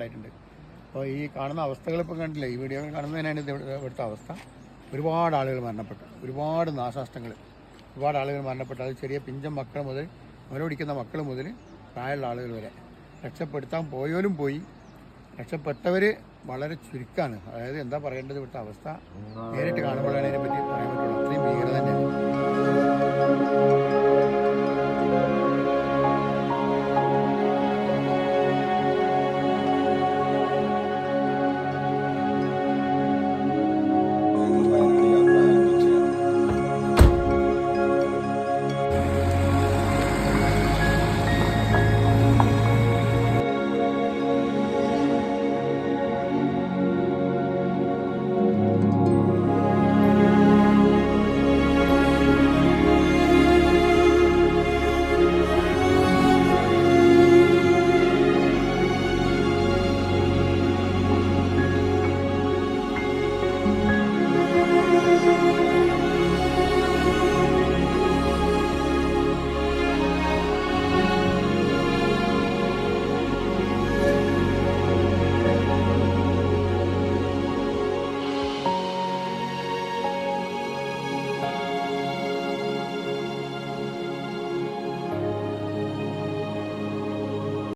ഉണ്ടായിട്ടുണ്ട് അപ്പോൾ ഈ കാണുന്ന അവസ്ഥകൾ ഇപ്പം കണ്ടില്ലേ ഈ വീഡിയോ കാണുന്നതിനാണ് ഇത് ഇവിടുത്തെ അവസ്ഥ. ഒരുപാട് ആളുകൾ മരണപ്പെട്ടു. ഒരുപാട് നാശനഷ്ടങ്ങൾ. ഒരുപാട് ആളുകൾ മരണപ്പെട്ടു. അത് ചെറിയ പിഞ്ചൻ മക്കൾ മുതൽ മുലപിടിക്കുന്ന മക്കൾ മുതൽ പ്രായമുള്ള ആളുകൾ വരെ. രക്ഷപ്പെടുത്താൻ പോയോലും പോയി. രക്ഷപ്പെട്ടവർ വളരെ ചുരുക്കമാണ് അതായത് എന്താ പറയേണ്ടത് ഇവിടുത്തെ അവസ്ഥ? നേരിട്ട് കാണുമ്പോഴാണ് ഇതിനെ പറയാൻ പറ്റുള്ളൂ. അത്രയും ഭീകരത തന്നെ